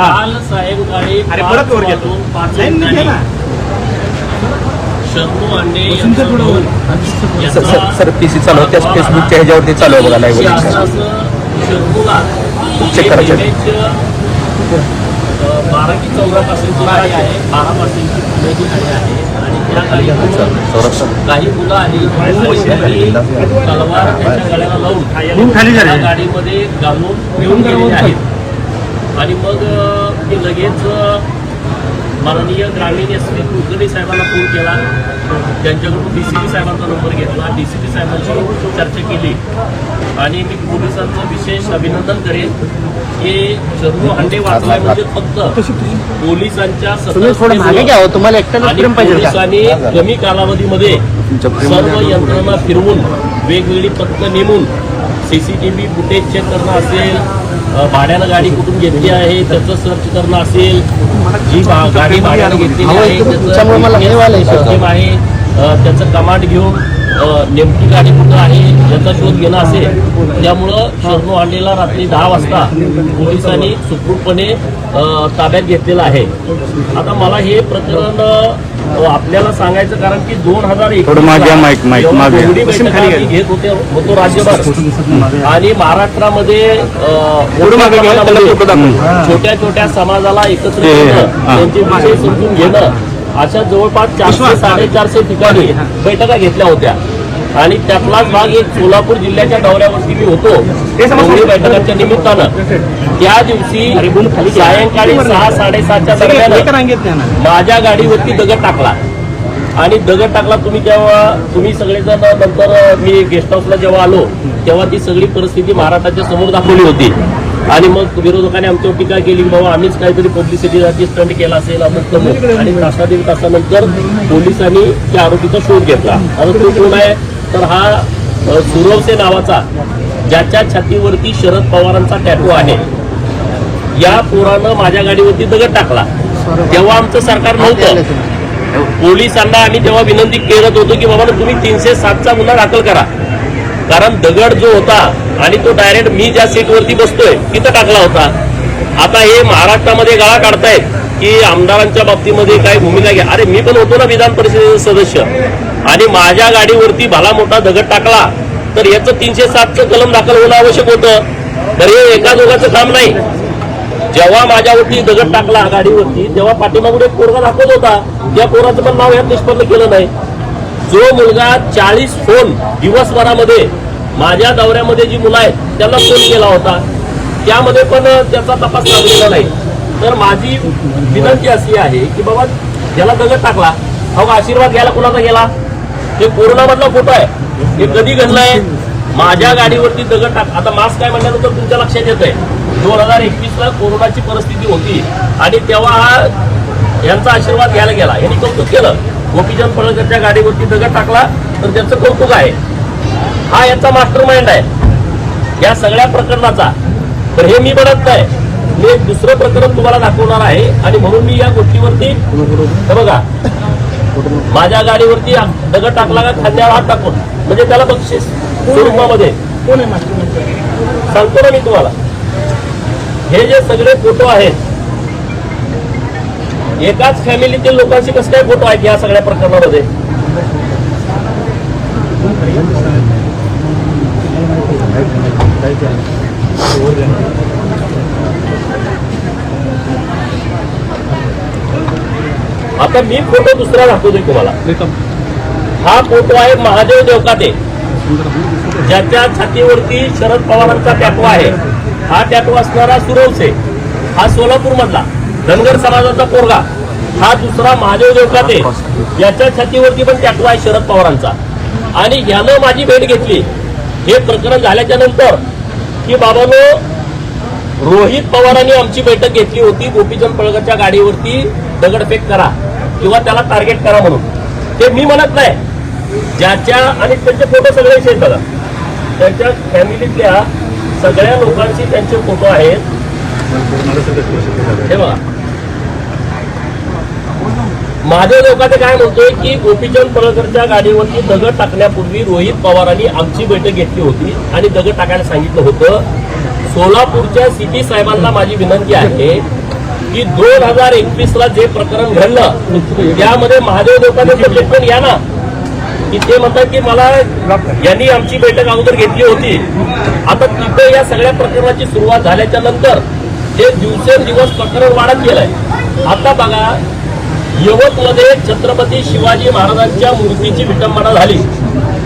काल अरे, परत वर घेतो. पाच. शंभू अंडे सर पी सी चालू त्या फेसबुकच्या ह्याच्यावरती चालू आहे बघा लाईव्ह चेक करा, चेक. image, अ, बारा की चौदा पासूनची गाडी आहे. बारा पासूनची पुण्याची गाडी आहे. आणि त्या गाडीतून संरक्षण. काही मुलं आली त्यांनी तलवार त्यांच्या लावून. त्या गाडीमध्ये घालून घेऊन गेलेले आहेत. आणि मग मी लगेच माननीय ग्रामीण एस पी कुलकर्णी साहेबांना फोन केला. त्यांच्याकडून डी सी पी साहेबांचा नंबर घेतला. डी सी पी साहेबांची चर्चा केली. आणि मी पोलिसांचं विशेष अभिनंदन करेन की शर्मू हंडे वाचलाय म्हणजे फक्त पोलिसांच्या हो, पोलिसांनी कमी कालावधीमध्ये सर्व यंत्रणा फिरवून वेगवेगळी पथकं नेमून सीसीटीव्ही फुटेज चेक करणं असेल भाड्यानं गाडी कुठून घेतली आहे त्याचं सर्च करणं असेल जी गाडी भाड्यानं घेतलेली आहे. सिस्टीम आहे त्याचं कमांड घेऊन नेमकी गाडी कुठं आहे याचा शोध घेणं असेल त्यामुळं शरणू हांडेला रात्री दहा वाजता पोलिसांनी सुखरूपपणे ताब्यात घेतलेलं आहे आता मला हे प्रकरण अ, आपल्याला सांगायचं कारण की दोन हजार. घेत होते होतो राज्यभर. आणि महाराष्ट्रामध्ये. छोट्या छोट्या समाजाला एकत्र. त्यांचे विषय समजून घेणं अशा जवळपास चारशे साडेचारशे ठिकाणी बैठका घेतल्या होत्या. आणि त्यातलाच भाग एक सोलापूर जिल्ह्याच्या दौऱ्यावरती मी होतो. दोन्ही बैठकांच्या निमित्तानं. त्या दिवशी सायंकाळी सहा साडेसातच्या दरम्यान. माझ्या गाडीवरती दगड टाकला. आणि दगड टाकला तुम्ही जेव्हा तुम्ही सगळेजण नंतर मी गेस्ट हाऊसला जेव्हा आलो तेव्हा ती सगळी परिस्थिती महाराष्ट्राच्या समोर दाखवली होती. आणि मग विरोधकांनी आमच्यावर टीका केली की बाबा आम्हीच काहीतरी पब्लिसिटीसाठी स्टंट केला असेल तमुक. आणि तासा दीड तासानंतर पोलिसांनी त्या आरोपीचा शोध घेतला. आता तो कोण आहे? तर हा सुरवसे नावाचा ज्याच्या छातीवरती शरद पवारांचा टॅटू आहे. या पोरानं माझ्या गाडीवरती दगड टाकला. तेव्हा आमचं सरकार नव्हतं. पोलिसांना आम्ही तेव्हा विनंती करत होतो की बाबा तुम्ही तीनशे सातचा गुन्हा दाखल करा. कारण दगड जो होता आणि तो डायरेक्ट मी ज्या सीटवरती बसतोय तिथं टाकला होता. आता हे महाराष्ट्रामध्ये गाळा काढतायत. की आमदारांच्या बाबतीमध्ये काय भूमिका घ्या. अरे मी पण होतो ना विधान परिषदेचे सदस्य. आणि माझ्या गाडीवरती भला मोठा दगड टाकला तर याचं तीनशे सातचं कलम दाखल होणं आवश्यक होतं. तर हे एका दोघाचं काम नाही. जेव्हा माझ्यावरती दगड टाकला गाडीवरती तेव्हा पाठीमागून एक पोरगा दाखवत होता. त्या पोराचं पण नाव यात निष्पन्न केलं नाही. जो मुलगा चाळीस फोन दिवसभरामध्ये माझ्या दौऱ्यामध्ये जी मुलं आहेत त्यांना फोन केला होता. त्यामध्ये पण त्याचा तपास लागलेला नाही. तर माझी विनंती अशी आहे की बाबा ज्याला दगड टाकला. अहो आशीर्वाद घ्यायला कुणाचा गेला? हे कोरोनामधला फोटो आहे. हे कधी घडलंय? माझ्या गाडीवरती दगड टाक आता मास्क काय म्हणल्यानंतर तुमच्या लक्षात येत आहे दोन हजार एकवीस ला कोरोनाची परिस्थिती होती. आणि तेव्हा हा यांचा आशीर्वाद घ्यायला गेला. यांनी कौतुक केलं. गोपीचंद पळकरच्या गाडीवरती दगड टाकला तर त्याचं कौतुक आहे. हा यांचा मास्टर माइंड आहे. या सगळ्या प्रकरणाचा. तर हे मी म्हणत नाही हे दुसरं प्रकरण तुम्हाला दाखवणार आहे आणि म्हणून मी या गोष्टीवरती बघा माझ्या गाडीवरती दगड टाकला का खांद्यावर हात टाकून. म्हणजे त्याला बक्षीस स्वरूपामध्ये. सांगतो ना मी तुम्हाला. हे जे सगळे फोटो आहेत एकाच फॅमिलीतील लोकांशी कसं काय फोटो आहेत या सगळ्या प्रकरणामध्ये? आता मी फोटो दुसरा दाखवतोय तुम्हाला. हा फोटो आहे महादेव देवकाते. ज्याच्या छातीवरती शरद पवारांचा टॅटू आहे. हा टॅटू असणारा सुरवसे. हा सोलापूर मधला धनगर समाजाचा पोरगा. हा दुसरा महादेव देवकाते. याच्या छातीवरती पण टॅटू आहे शरद पवारांचा. आणि यानं माझी भेट घेतली. हे प्रकरण झाल्याच्यानंतर की बाबानो रोहित पवारांनी आमची बैठक घेतली होती. गोपीचंद पळकरच्या गाडीवरती दगडफेक करा. किंवा त्याला टार्गेट करा म्हणून. ते मी म्हणत नाही. ज्याच्या आणि त्यांचे फोटो सगळे आहेत बघा त्यांच्या फॅमिलीतल्या सगळ्या लोकांशी त्यांचे फोटो आहेत. हे बघा. महादेव काय म्हणतोय की गोपीचंद पळकरच्या गाडीवरती दगड टाकण्यापूर्वी रोहित पवारांनी आमची बैठक घेतली होती आणि दगड टाकायला सांगितलं होतं. सोलापूरच्या सिटी साहेबांना माझी विनंती आहे की दोन हजार एकवीस ला जे प्रकरण घडलं त्यामध्ये महादेव देवकाने स्टेटमेंट या ना. की ते म्हणतात की मला यांनी आमची बैठक अगोदर घेतली होती. आता तिथे या सगळ्या प्रकरणाची सुरुवात झाल्याच्यानंतर ते दिवसेंदिवस प्रकरण वाढत गेलंय. आता बघा यवतमध्ये छत्रपती शिवाजी महाराजांच्या मूर्तीची विटंबना झाली.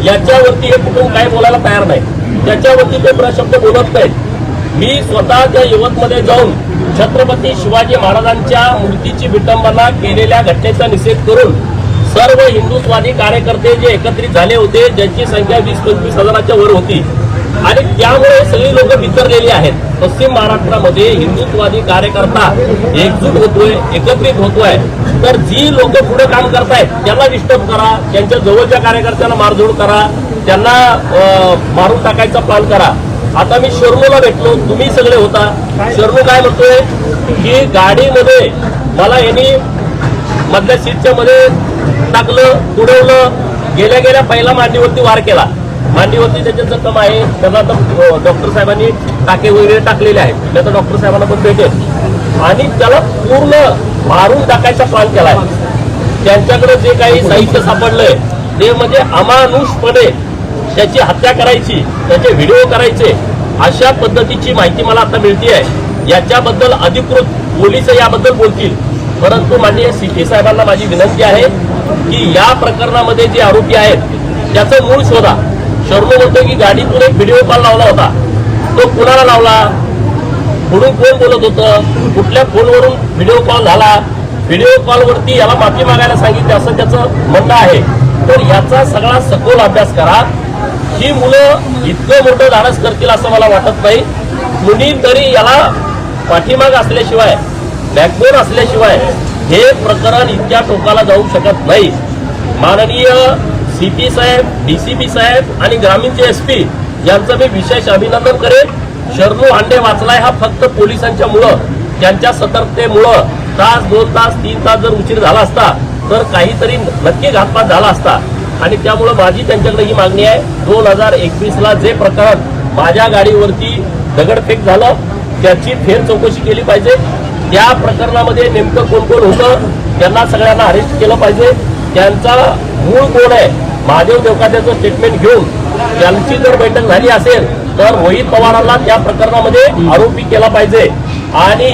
याच्यावरती हे कुटुंब काय बोलायला तयार नाही. त्याच्यावरती ते प्रशब्द बोलत नाहीत. मी स्वतः त्या यवतमध्ये जाऊन छत्रपती शिवाजी महाराजांच्या मूर्तीची विटंबना केलेल्या घटनेचा निषेध करून सर्व हिंदुत्वादी कार्यकर्ते जे एकत्रित झाले होते ज्यांची संख्या वीस पंचवीस हजाराच्या वर होती आणि त्यामुळे सगळी लोक वितरलेली आहेत. पश्चिम महाराष्ट्रामध्ये हिंदुत्वादी कार्यकर्ता एकजूट होतोय एकत्रित होतोय. तर जी लोक पुढे काम करतायत त्यांना डिस्टर्ब करा त्यांच्या जवळच्या कार्यकर्त्यांना मारझोड करा त्यांना अं, मारून टाकायचा प्लॅन करा. आता मी शर्मूला भेटलो तुम्ही सगळे होता. शर्मू काय म्हणतोय? की गाडीमध्ये मला यांनी मधल्या सीटच्या मध्ये टाकलं उडवलं गेल्या गेल्या पहिला मांडीवरती वार केला. मांडीवरती त्याचे जखम आहे. त्यांना आता डॉक्टर साहेबांनी टाके वगैरे टाकलेले आहेत. त्याचा डॉक्टर साहेबांना पण भेटेल आणि त्याला पूर्ण मारून टाकायचा प्लॅन केलाय. त्यांच्याकडे जे काही साहित्य सापडलंय ते म्हणजे अमानुषपणे त्याची हत्या करायची त्याचे व्हिडिओ करायचे अशा पद्धतीची माहिती मला आता मिळते आहे याच्याबद्दल अधिकृत पोलीस याबद्दल बोलतील. परंतु माननीय सिटी साहेबांना माझी विनंती आहे की या प्रकरणामध्ये जे आरोपी आहेत त्याचं मूळ शोधा. शर्मा म्हणतो की गाडीतून एक व्हिडिओ कॉल लावला होता. तो कुणाला लावला? म्हणून कोण बोलत होतं? कुठल्या फोनवरून व्हिडिओ कॉल झाला? व्हिडिओ कॉलवरती याला माफी मागायला सांगितली असं त्याचं म्हणणं आहे. तर याचा सगळा सखोल अभ्यास करा. ही मुलं इतकं मोठं धाडस करतील असं मला वाटत नाही. कुणीतरी याला पाठीमाग असल्याशिवाय बॅकबोन असल्याशिवाय हे प्रकरण इतक्या टोकाला जाऊ शकत नाही. माननीय सीपी साहेब डीसीपी साहेब आणि ग्रामीणचे एसपी यांचं मी विशेष अभिनंदन करेन. शरणू हांडे वाचलाय हा फक्त पोलिसांच्या मुळं. त्यांच्या सतर्कतेमुळं तास दोन तास तीन तास जर उशीर झाला असता तर काहीतरी नक्की घातपात झाला असता. आणि त्यामुळं माझी त्यांच्याकडे ही मागणी आहे. दोन हजार एकवीस ला जे प्रकरण माझ्या गाडीवरती दगडफेक झालं त्याची फेर चौकशी केली पाहिजे. त्या प्रकरणामध्ये नेमकं कोण कोण होतं त्यांना सगळ्यांना अरेस्ट केलं पाहिजे. त्यांचा मूळ कोण आहे महादेव देवकात्याचं स्टेटमेंट घेऊन त्यांची जर बैठक झाली असेल तर रोहित पवारांना त्या प्रकरणामध्ये आरोपी केला पाहिजे. आणि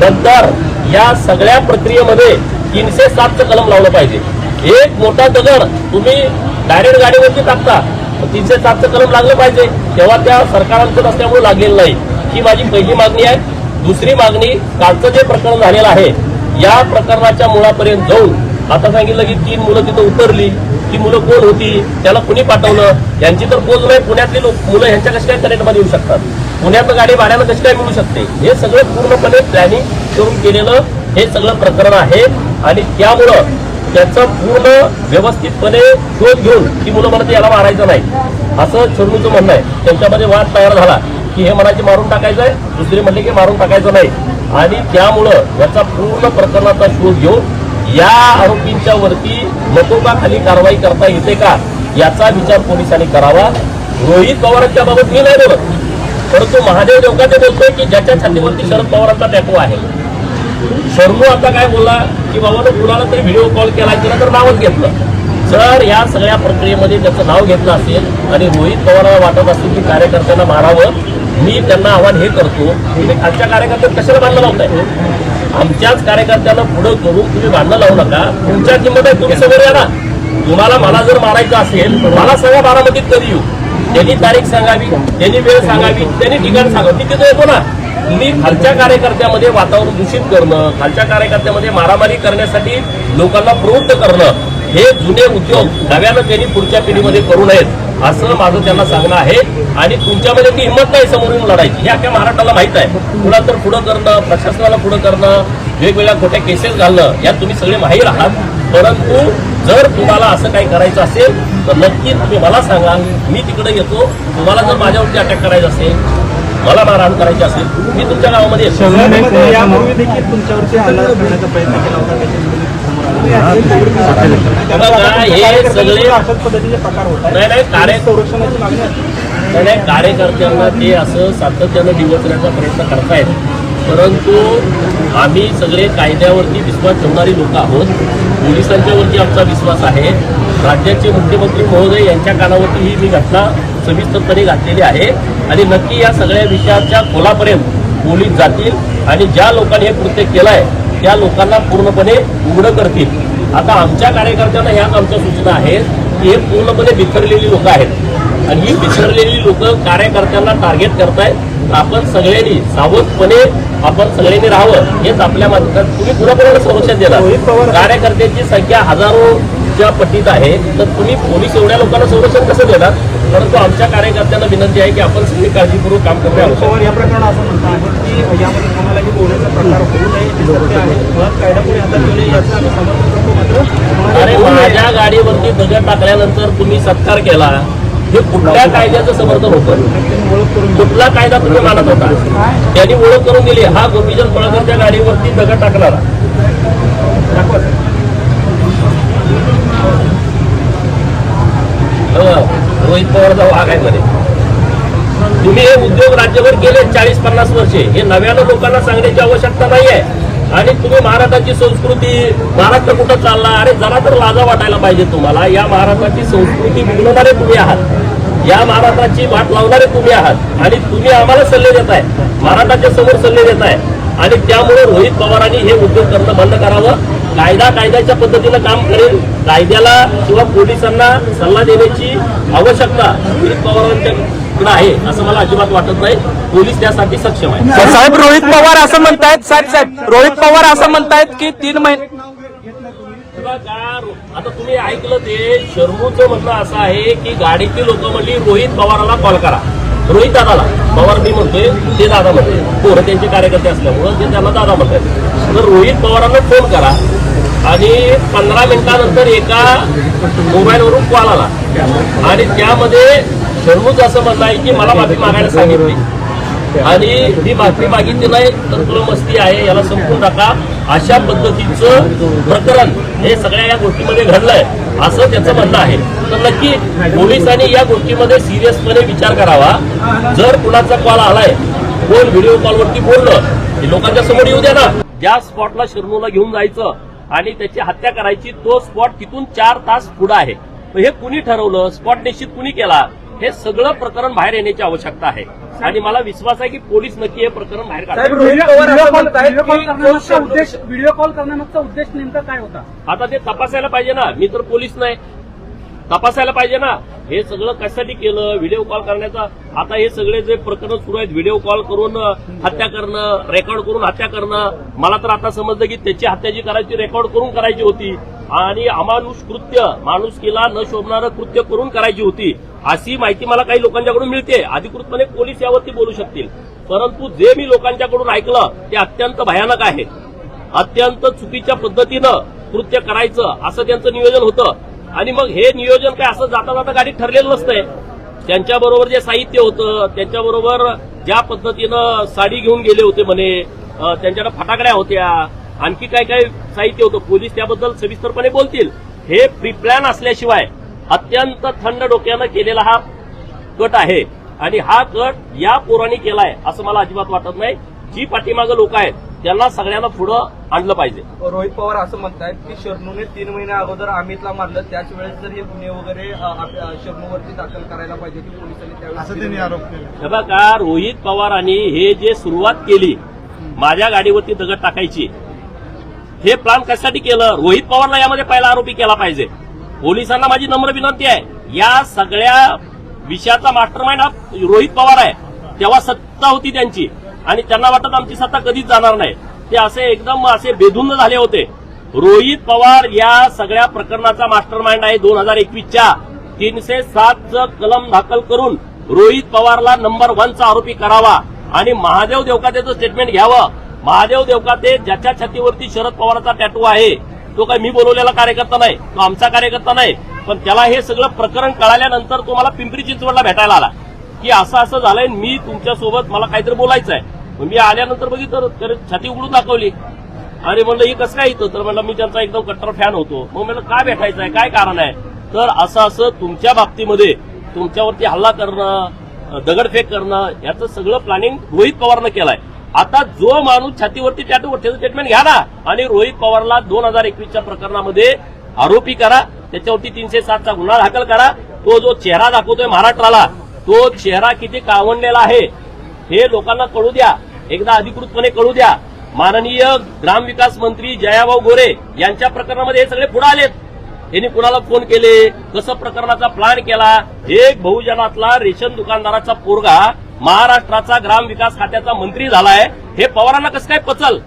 नंतर या सगळ्या प्रक्रियेमध्ये तीनशे सातचं कलम लावलं पाहिजे. एक मोठा दगड तुम्ही डायरेक्ट गाडीवरती टाकता. तीनशे सातचं कलम लागलं पाहिजे. तेव्हा त्या सरकारांचं असल्यामुळे लागलेलं नाही. ही माझी पहिली मागणी आहे. दुसरी मागणी कालचं जे प्रकरण झालेलं आहे या प्रकरणाच्या मुळापर्यंत जाऊन आता सांगितलं की तीन मुलं तिथं उतरली ती मुलं कोण होती त्याला कुणी पाठवलं? यांची तर बोल नाही. पुण्यातली लोक मुलं ह्यांच्या कशा काय कनेक्टमध्ये येऊ शकतात? पुण्यात गाडी भाड्यानं कशी काय मिळू शकते? हे सगळं पूर्णपणे प्लॅनिंग करून केलेलं हे सगळं प्रकरण आहे. आणि त्यामुळं त्याचं पूर्ण व्यवस्थितपणे शोध घेऊन की मुलं म्हणत याला मारायचं नाही. असं चरणूचं म्हणणं आहे. त्यांच्यामध्ये वाद तयार झाला की हे म्हणायचे मारून टाकायचं आहे दुसरे म्हणले की मारून टाकायचं नाही. आणि त्यामुळं याचा पूर्ण प्रकरणाचा शोध घेऊन या आरोपींच्या वरती खाली कारवाई करता येते का याचा विचार पोलिसांनी करावा. रोहित पवारांच्या बाबत मी नाही बोलत. परंतु महादेव देवकाते बोलतोय की ज्याच्या छातीवरती शरद पवारांचा टॅटो आहे. शर्मू आता काय बोलला की बाबा कुणाला तरी व्हिडिओ कॉल केला त्याला तर नावच घेतलं. जर या सगळ्या प्रक्रियेमध्ये त्याचं नाव घेतलं असेल आणि रोहित पवारांना वाटत असेल की कार्यकर्त्यांना मारावं मी त्यांना आव्हान हे करतो तुम्ही खालच्या कार्यकर्त्यांना कशाला बांधलं लावताय? आमच्याच कार्यकर्त्यांना पुढं करून तुम्ही भांडणं लावू नका. तुमच्या किंमत आहे तुम्ही समोर या ना. तुम्हाला मला जर मारायचं असेल मला सगळ्या बारामतीत कधी येऊ? त्यांनी तारीख सांगावी त्यांनी वेळ सांगावी त्यांनी ठिकाण सांगावं. तिथे येतो ना. तुम्ही खालच्या कार्यकर्त्यामध्ये वातावरण दूषित करणं खालच्या कार्यकर्त्यामध्ये मारामारी करण्यासाठी लोकांना प्रवृत्त करणं हे जुने उद्योग नव्यानं त्यांनी पुढच्या पिढीमध्ये करू नयेत असं माझं त्यांना सांगणं आहे. आणि तुमच्यामध्ये ती हिंमत नाही समोरून लढायची. हे अख्ख्या महाराष्ट्राला माहीत आहे. पुन्हा तर पुढं करणं प्रशासनाला पुढं करणं वेगवेगळ्या खोट्या केसेस घालणं यात तुम्ही सगळे माहीर आहात. परंतु जर तुम्हाला असं काही करायचं असेल तर नक्की तुम्ही मला सांगा. मी तिकडे येतो. तुम्हाला जर माझ्यावरती अटॅक करायचं असेल मला मारहाण करायची असेल मी तुमच्या गावामध्ये येतो. शहरामध्ये यापूर्वी देखील तुमच्यावरती हल्ला करण्याचा प्रयत्न केला होता त्याची समोर आली. बघा, हे सगळे अशाच पद्धतीचे प्रकार होत नाही नाही कार्य संरक्षणाची मागणी असते. नाही, नाही कार्यकर्त्यांना ते असं सातत्यानं डिवचण्याचा प्रयत्न करतायत. परंतु आम्ही सगळे कायद्यावरती विश्वास ठेवणारी लोक आहोत. पोलिसांच्यावरती आमचा विश्वास आहे. राज्याचे मुख्यमंत्री महोदय यांच्या कानावरती ही मी घटना सविस्तरपणे घातलेली आहे. आणि नक्की या सगळ्या विषयाच्या खोलापर्यंत पोलीस जातील आणि ज्या लोकांनी हे कृत्य केलं आहे त्या लोकांना पूर्णपणे उघडं करतील. आता आमच्या कार्यकर्त्यांना ह्याच आमच्या सूचना आहेत की हे पूर्णपणे बिथरलेली लोक आहेत. आणि ही बिथरलेली लोक कार्यकर्त्यांना टार्गेट करतायत. आपण सगळ्यांनी सावधपणे आपण सगळ्यांनी राहावं हेच आपल्या माध्यमात तुम्ही पुन्हा संरक्षण देणार. कार्यकर्त्यांची संख्या हजारोच्या पटीत आहे तर तुम्ही पोलीस एवढ्या लोकांना संरक्षण कसं देणार परंतु आमच्या कार्यकर्त्यांना विनंती आहे की आपण सगळी काळजीपूर्वक काम करणे आवश्यक आहे. पवार या प्रकरणात असं म्हणत आहेत की यामध्ये कोणालाही बोलण्याचा प्रकार होऊ नये याचं आम्ही समर्थन करतो मात्र अरे. माझ्या गाडीवरती दगड टाकल्यानंतर तुम्ही सत्कार केला हे कुठल्या कायद्याचं समर्थन होतं. कुठला कायदा तुम्ही मानत होता त्यांनी ओळख करून दिली हा गोपीचंद पळकरच्या गाडीवरती दगड टाकणारा दाखवा सर. हो, रोहित पवारचा वाघ आहे मध्ये. तुम्ही हे उद्योग राज्यभर केले चाळीस पन्नास वर्षे. हे नव्यानं लोकांना सांगण्याची आवश्यकता नाही आहे आणि तुम्ही महाराष्ट्राची संस्कृती महाराष्ट्र कुठं चालला? अरे जरा तर लाजा वाटायला पाहिजे तुम्हाला. या महाराष्ट्राची संस्कृती बिघडवणारे तुम्ही आहात. या महाराष्ट्राची वाट लावणारे तुम्ही आहात. आणि तुम्ही आम्हाला सल्ले देताय महाराष्ट्राच्या समोर सल्ले देताय आणि त्यामुळे रोहित पवारांनी हे उद्योग करणं बंद करावं. कायदा कायद्याच्या पद्धतीनं काम करेल. कायद्याला किंवा पोलिसांना सल्ला देण्याची आवश्यकता रोहित पवारांच्याकडे आहे असं मला अजिबात वाटत नाही. पोलीस त्यासाठी सक्षम आहे साहेब रोहित पवार असं म्हणतायत साहेब साहेब रोहित पवार असं म्हणतायत की तीन महिने आता तुम्ही ऐकलं ते शर्मूचं म्हणणं असं आहे की गाडीतली लोक म्हणली रोहित पवाराला कॉल करा. रोहित दादाला. पवार मी म्हणतोय ते दादा म्हणते पोरं त्यांचे कार्यकर्ते असल्यामुळं ते त्यांना दादा म्हणतात. तर रोहित पवारांना फोन करा. आणि पंधरा मिनिटानंतर एका मोबाईलवरून कॉल आला. आणि त्यामध्ये शर्मूज असं म्हणणं आहे की मला माफी मागायला सांगितली. आणि मी माफी मागितली नाही तर तुला मस्ती आहे याला संपून टाका. अशा पद्धतीचं प्रकरण हे सगळ्या या गोष्टीमध्ये घडलंय असं त्याचं म्हणणं आहे. तर नक्की पोलिसांनी या गोष्टीमध्ये सिरियसपणे विचार करावा. जर कुणाचा कॉल आलाय कोण व्हिडिओ कॉलवरती बोललं लोकांच्या समोर येऊ द्या ना. त्या स्पॉटला शिरनूला घेऊन जायचं आणि त्याची हत्या करायची तो स्पॉट तिथून चार तास पुढे आहे. हे कुणी ठरवलं? स्पॉट निश्चित कुणी केला? हे सगळं प्रकरण बाहेर येण्याची आवश्यकता आहे. आणि मला विश्वास आहे की पोलीस नक्की हे प्रकरण बाहेर काढतात व्हिडिओ कॉल करण्यामागचा उद्देश नेमका काय होता? आता ते तपासायला पाहिजे ना. मी तर पोलीस नाही. तपासायला पाहिजे ना. हे सगळं कशासाठी केलं? व्हिडिओ कॉल करण्याचा. आता हे सगळे जे प्रकरण सुरू आहेत व्हिडिओ कॉल करून हत्या करणं रेकॉर्ड करून हत्या करणं. मला तर आता समजलं की त्याची हत्या जी करायची रेकॉर्ड करून करायची होती. आणि अमानुष कृत्य माणूस केला न शोभणारं कृत्य करून करायची होती. अशी माहिती मला काही लोकांच्याकडून मिळते. अधिकृतपणे पोलीस यावरती बोलू शकतील. परंतु जे मी लोकांच्याकडून ऐकलं ते अत्यंत भयानक आहे. अत्यंत चुकीच्या पद्धतीनं कृत्य करायचं असं त्यांचं नियोजन होतं. आणि मग हे नियोजन काय असं जाता जाता गाडीत ठरलेलं नसतंय. त्यांच्याबरोबर जे साहित्य होतं त्यांच्याबरोबर ज्या पद्धतीनं साडी घेऊन गेले होते म्हणे त्यांच्याकडे फटाकड्या होत्या आणखी काय काय साहित्य होतं पोलीस त्याबद्दल सविस्तरपणे बोलतील. हे प्रिप्लॅन असल्याशिवाय अत्यंत थंड डोक्यानं केलेला हा कट आहे. आणि हा कट या पोरांनी केलाय असं मला अजिबात वाटत नाही. जी पाठीमागं लोक आहेत त्यांना सगळ्यांना पुढं आणलं पाहिजे. रोहित पवार असं म्हणतायत की शर्नूने तीन महिन्या अगोदर अमितला मारलं त्याच वेळेस जर हे गुन्हे वगैरे शर्नूवरती दाखल करायला पाहिजे की पोलिसांनी त्यावेळेस असं त्यांनी आरोप केला. हे बघा रोहित पवारांनी हे जे सुरुवात केली माझ्या गाडीवरती दगड टाकायची हे प्लान कशासाठी केलं? रोहित पवारला यामध्ये पहिला आरोपी केला पाहिजे. पोलिसांना माझी नम्र विनंती आहे या सगळ्या विषयाचा मास्टरमाइंड हा रोहित पवार आहे तेव्हा सत्ता होती त्यांची. आणि त्यांना वाटत आमची सत्ता कधीच जाणार नाही. ते असे एकदम असे बेधुंद झाले होते. रोहित पवार या सगळ्या प्रकरणाचा मास्टरमाइंड आहे दोन हजार एकवीसच्या. तीनशे सातचं कलम दाखल करून रोहित पवारला नंबर वनचा आरोपी करावा आणि महादेव देवकातेचं स्टेटमेंट घ्यावं. महादेव देवकाते ज्याच्या छातीवरती शरद पवारचा टॅटू आहे तो काय मी बोलवलेला कार्यकर्ता नाही तो आमचा कार्यकर्ता नाही. पण त्याला हे सगळं प्रकरण कळाल्यानंतर तो मला पिंपरी चिंचवडला भेटायला आला. की असं असं झालंय मी तुमच्यासोबत मला काहीतरी बोलायचं आहे मग मी आल्यानंतर बघितलं तर छाती उघडून दाखवली. आणि म्हणलं हे कसं काय इथं? तर म्हणलं मी त्यांचा एकदम कट्टर फॅन होतो. मग म्हणलं काय भेटायचं आहे? काय कारण आहे? तर असं असं तुमच्या बाबतीमध्ये तुमच्यावरती हल्ला करणं दगडफेक करणं याचं सगळं प्लॅनिंग रोहित पवारनं केलंय. आता जो माणूस छातीवरती टॅटू त्याचं स्टेटमेंट घ्या ना आणि रोहित पवारला दोन हजार एकवीसच्या प्रकरणामध्ये आरोपी करा त्याच्यावरती तीनशे सातचा गुन्हा दाखल करा. तो जो चेहरा दाखवतोय महाराष्ट्राला तो चेहरा किती कावंडलेला आहे हे लोकांना कळू द्या. एकदा अधिकृतपणे कळू द्या. माननीय ग्रामविकास मंत्री जयाभाऊ गोरे यांच्या प्रकरणामध्ये हे सगळे पुढे आलेत. यांनी कुणाला फोन केले? कसं प्रकरणाचा प्लॅन केला? एक बहुजनातला रेशन दुकानदाराचा पोरगा महाराष्ट्राचा ग्रामविकास खात्याचा मंत्री झालाय. हे पवारांना कसं काय पचल?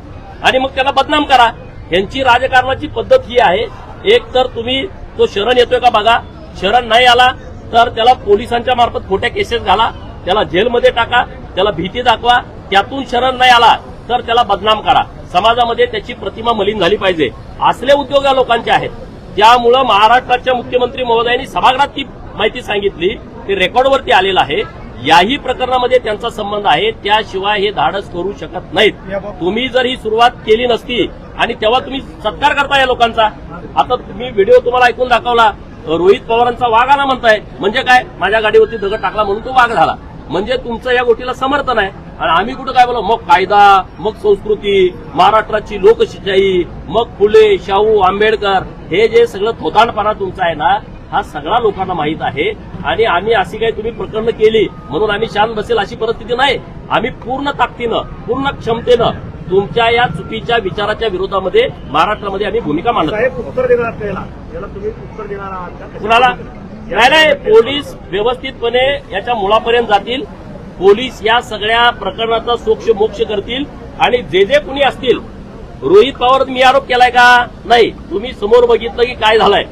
आणि मग त्याला बदनाम करा. यांची राजकारणाची पद्धत ही आहे. एक तर तुम्ही तो शरण येतोय का बघा? शरण नाही आला तर त्याला पोलिसांच्या मार्फत खोट्या केसेस घाला. त्याला जेलमध्ये टाका. त्याला भीती दाखवा त्यातून शरण नाही आला तर त्याला बदनाम करा. समाजामध्ये त्याची प्रतिमा मलिन झाली पाहिजे. असले उद्योग या लोकांचे आहेत. त्यामुळं महाराष्ट्राच्या मुख्यमंत्री महोदयांनी सभागृहात ती माहिती सांगितली ते रेकॉर्डवरती आलेलं आहे. याही प्रकरणामध्ये त्यांचा संबंध आहे. त्याशिवाय हे धाडस करू शकत नाहीत. तुम्ही जर ही सुरुवात केली नसती आणि तेव्हा तुम्ही सत्कार करता या लोकांचा. आता तुम्ही व्हिडिओ तुम्हाला ऐकून दाखवला. रोहित पवारांचा वाघ आला म्हणताय. म्हणजे काय? माझ्या गाडीवरती दगड टाकला म्हणून तो वाघ झाला. म्हणजे तुमचं या गोष्टीला समर्थन आहे. आणि आम्ही कुठं काय बोला? मग कायदा मग संस्कृती महाराष्ट्राची लोकशाही मग फुले शाहू आंबेडकर हे जे सगळं थोतांडपणा तुमचा आहे ना हा सगळा लोकांना माहीत आहे. आणि आम्ही अशी काही तुम्ही प्रकरण केली म्हणून आम्ही शांत बसेल अशी परिस्थिती नाही. आम्ही पूर्ण ताकदीनं पूर्ण क्षमतेनं तुमच्या या चुकीच्या विचाराच्या विरोधामध्ये महाराष्ट्रामध्ये आम्ही भूमिका मांडत आहोत. उत्तर देणार त्याला याला तुम्ही उत्तर देणार आहात का? कुणाला? नाही नाही पोलीस व्यवस्थितपणे याच्या मुळापर्यंत जातील. पोलीस या सगळ्या प्रकरणाचा सोक्ष मोक्ष करतील. आणि जे जे कुणी असतील रोहित पवार मी आरोप केलाय का? नाही. तुम्ही समोर बघितलं की काय झालंय.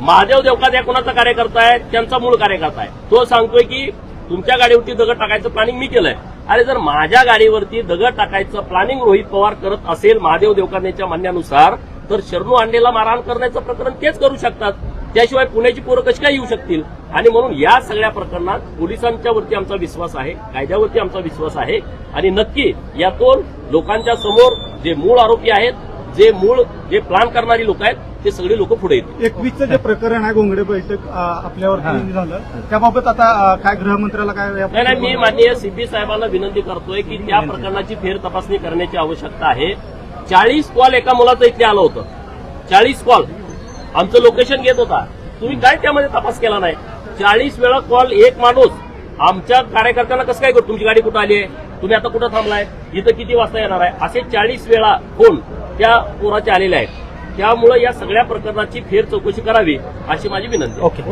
महादेव देवकात या कोणाचा कार्यकर्ता आहे? त्यांचा मूळ कार्यकर्ता आहे. तो सांगतोय की तुमच्या गाडीवरती दगड टाकायचं प्लॅनिंग मी केलंय. अरे जर माझ्या गाडीवरती दगड टाकायचं प्लॅनिंग रोहित पवार करत असेल महादेव देवकांच्या म्हणण्यानुसार तर शरणू अंडेला मारहाण करण्याचं प्रकरण तेच करू शकतात. त्याशिवाय पुण्याची पोरं कशी काय येऊ शकतील? आणि म्हणून या सगळ्या प्रकरणात पोलिसांच्या वरती आमचा विश्वास आहे कायद्यावरती आमचा विश्वास आहे. आणि नक्की यातून लोकांच्या समोर जे मूळ आरोपी आहेत जे मूळ जे प्लॅन करणारी लोक आहेत ते सगळे लोक पुढे येतील. एकवीसचं जे प्रकरण आहे घोंगडे बैठक अ, आपल्यावरती झालं त्याबाबत आता काय गृहमंत्र्याला काय या- नाही नाही मी माननीय सीपी साहेबांना विनंती करतोय की त्या प्रकरणाची फेर तपासणी करण्याची आवश्यकता आहे. चाळीस कॉल एका मुलाचं इथे आलं होतं. चाळीस कॉल. आमचं लोकेशन घेत होता. तुम्ही काय त्यामध्ये तपास केला नाही? चाळीस वेळा कॉल एक माणूस आमच्या कार्यकर्त्यांना कसं काय करतो? तुमची गाडी कुठं आली आहे? तुम्ही आता कुठं थांबलाय? इथं किती वाजता येणार आहे? असे चाळीस वेळा फोन त्या पोराचे आलेले आहेत. त्यामुळे या सगळ्या प्रकरणाची फेर चौकशी करावी अशी माझी विनंती ओके.